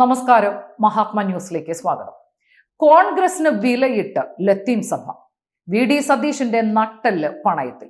നമസ്കാരം. മഹാത്മ ന്യൂസിലേക്ക് സ്വാഗതം. കോൺഗ്രസിന് വിലയിട്ട് ലത്തീൻ സഭ. വി ഡി സതീഷിന്റെ നട്ടൽ പണയത്തിൽ.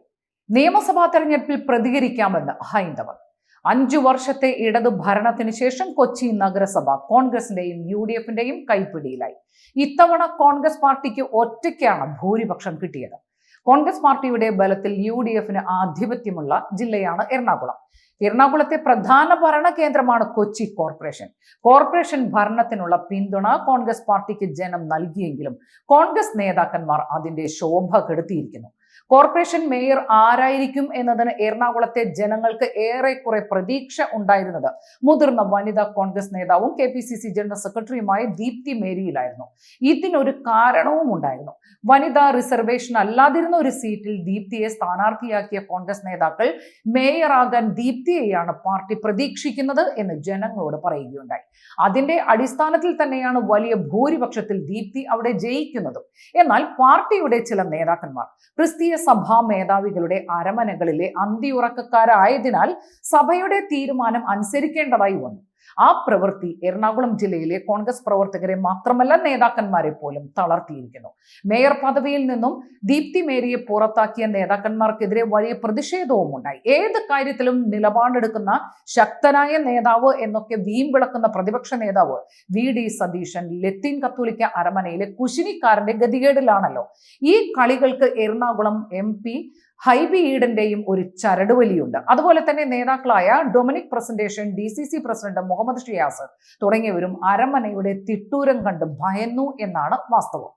നിയമസഭാ തെരഞ്ഞെടുപ്പിൽ പ്രതികരിക്കാമെന്ന് ഹൈന്ദവർ അഞ്ചു വർഷത്തെ ഇടതു ഭരണത്തിന് ശേഷം കൊച്ചി നഗരസഭ കോൺഗ്രസിന്റെയും യു ഡി എഫിന്റെയും കൈപ്പിടിയിലായി. ഇത്തവണ കോൺഗ്രസ് പാർട്ടിക്ക് ഒറ്റയ്ക്കാണ് ഭൂരിപക്ഷം കിട്ടിയത്. കോൺഗ്രസ് പാർട്ടിയുടെ ബലത്തിൽ യു ഡി എഫിന് ആധിപത്യമുള്ള ജില്ലയാണ് എറണാകുളം. എറണാകുളത്തെ പ്രധാന ഭരണ കേന്ദ്രമാണ് കൊച്ചി കോർപ്പറേഷൻ. കോർപ്പറേഷൻ ഭരണത്തിനുള്ള പിന്തുണ കോൺഗ്രസ് പാർട്ടിക്ക് ജനം നൽകിയെങ്കിലും കോൺഗ്രസ് നേതാക്കന്മാർ അതിന്റെ ശോഭ കെടുത്തിയിരിക്കുന്നു. കോർപ്പറേഷൻ മേയർ ആരായിരിക്കും എന്നതിന് എറണാകുളത്തെ ജനങ്ങൾക്ക് ഏറെക്കുറെ പ്രതീക്ഷ ഉണ്ടായിരുന്നത് മുതിർന്ന വനിതാ കോൺഗ്രസ് നേതാവും K P C C general സെക്രട്ടറിയുമായ ദീപ്തി മേരിയിലായിരുന്നു. ഇതിനൊരു കാരണവും ഉണ്ടായിരുന്നു. വനിതാ റിസർവേഷൻ അല്ലാതിരുന്ന ഒരു സീറ്റിൽ ദീപ്തിയെ സ്ഥാനാർത്ഥിയാക്കിയ കോൺഗ്രസ് നേതാക്കൾ മേയറാകാൻ ദീപ്തിയെയാണ് പാർട്ടി പ്രതീക്ഷിക്കുന്നത് എന്ന് ജനങ്ങളോട് പറയുകയുണ്ടായി. അതിന്റെ അടിസ്ഥാനത്തിൽ തന്നെയാണ് വലിയ ഭൂരിപക്ഷത്തിൽ ദീപ്തി അവിടെ ജയിക്കുന്നതും. എന്നാൽ പാർട്ടിയുടെ ചില നേതാക്കന്മാർ ക്രിസ്തീയ സഭാ മേധാവികളുടെ അരമനകളിലെ അന്തിയുറക്കക്കാരായതിനാൽ സഭയുടെ തീരുമാനം അനുസരിക്കേണ്ടതായി വന്നു. ആ പ്രവൃത്തി എറണാകുളം ജില്ലയിലെ കോൺഗ്രസ് പ്രവർത്തകരെ മാത്രമല്ല നേതാക്കന്മാരെ പോലും തളർത്തിയിരിക്കുന്നു. മേയർ പദവിയിൽ നിന്നും ദീപ്തി മേരിയെ പുറത്താക്കിയ നേതാക്കന്മാർക്കെതിരെ വലിയ പ്രതിഷേധവും ഉണ്ടായി. ഏത് കാര്യത്തിലും നിലപാടെടുക്കുന്ന ശക്തനായ നേതാവ് എന്നൊക്കെ വീമ്പിളക്കുന്ന പ്രതിപക്ഷ നേതാവ് വി ഡി സതീശൻ ലത്തീൻ കത്തോലിക്ക അരമനയിലെ കുശിനിക്കാരന്റെ ഗതികേടിലാണല്ലോ. ഈ കളികൾക്ക് എറണാകുളം എം പി ഹൈബി ഈഡന്റെയും ഒരു ചരടുവലിയുണ്ട്. അതുപോലെ തന്നെ നേതാക്കളായ Dominic Presentation D C C president Muhammad Shiyas തുടങ്ങിയവരും അരമനയുടെ തിട്ടൂരം കണ്ട് ഭയന്നു എന്നാണ് വാസ്തവം.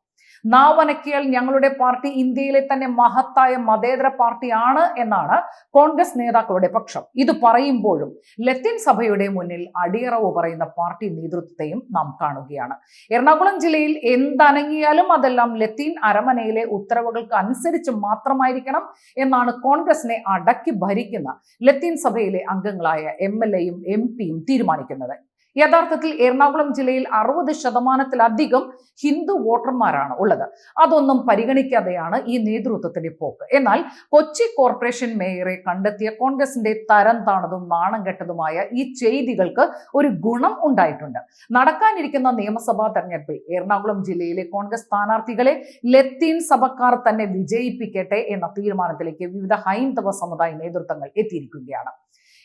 നാവനക്കിയാൽ ഞങ്ങളുടെ പാർട്ടി ഇന്ത്യയിലെ തന്നെ മഹത്തായ മതേതര പാർട്ടിയാണ് എന്നാണ് കോൺഗ്രസ് നേതാക്കളുടെ പക്ഷം. ഇത് പറയുമ്പോഴും ലത്തീൻ സഭയുടെ മുന്നിൽ അടിയറവ് പറയുന്ന പാർട്ടി നേതൃത്വത്തെയും നാം കാണുകയാണ്. എറണാകുളം ജില്ലയിൽ എന്തനങ്ങിയാലും അതെല്ലാം ലത്തീൻ അരമനയിലെ ഉത്തരവുകൾക്ക് അനുസരിച്ച് മാത്രമായിരിക്കണം എന്നാണ് കോൺഗ്രസിനെ അടക്കി ഭരിക്കുന്ന ലത്തീൻ സഭയിലെ അംഗങ്ങളായ എം എൽ എയും എം പിയും തീരുമാനിക്കുന്നത്. യഥാർത്ഥത്തിൽ എറണാകുളം ജില്ലയിൽ അറുപത് ശതമാനത്തിലധികം ഹിന്ദു വോട്ടർമാരാണ് ഉള്ളത്. അതൊന്നും പരിഗണിക്കാതെയാണ് ഈ നേതൃത്വത്തിന്റെ പോക്ക്. എന്നാൽ കൊച്ചി കോർപ്പറേഷൻ മേയറെ കണ്ടെത്തിയ കോൺഗ്രസിന്റെ തരം താണതും നാണം കെട്ടതുമായ ഈ ചെയ്തികൾക്ക് ഒരു ഗുണം ഉണ്ടായിട്ടുണ്ട്. നടക്കാനിരിക്കുന്ന നിയമസഭാ തെരഞ്ഞെടുപ്പിൽ എറണാകുളം ജില്ലയിലെ കോൺഗ്രസ് സ്ഥാനാർത്ഥികളെ ലത്തീൻ സഭക്കാർ തന്നെ വിജയിപ്പിക്കട്ടെ എന്ന തീരുമാനത്തിലേക്ക് വിവിധ ഹൈന്ദവ സമുദായ നേതൃത്വങ്ങൾ എത്തിയിരിക്കുകയാണ്.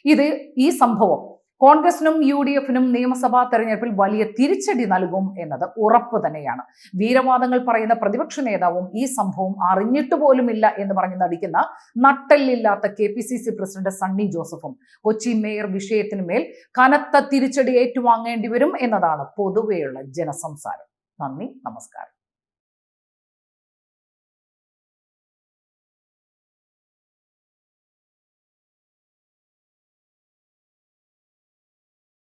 ഇത് ഈ സംഭവം കോൺഗ്രസിനും യു ഡി എഫിനും നിയമസഭാ തെരഞ്ഞെടുപ്പിൽ വലിയ തിരിച്ചടി നൽകും എന്നത് ഉറപ്പ് തന്നെയാണ്. വീരവാദങ്ങൾ പറയുന്ന പ്രതിപക്ഷ നേതാവും ഈ സംഭവം അറിഞ്ഞിട്ട് പോലുമില്ല എന്ന് പറഞ്ഞ് നടിക്കുന്ന നട്ടല്ലില്ലാത്ത K P C C president Sunny ജോസഫും കൊച്ചി മേയർ വിഷയത്തിന് മേൽ കനത്ത തിരിച്ചടി ഏറ്റുവാങ്ങേണ്ടി വരും എന്നതാണ് പൊതുവെയുള്ള ജനസംസാരം. നന്ദി നമസ്കാരം.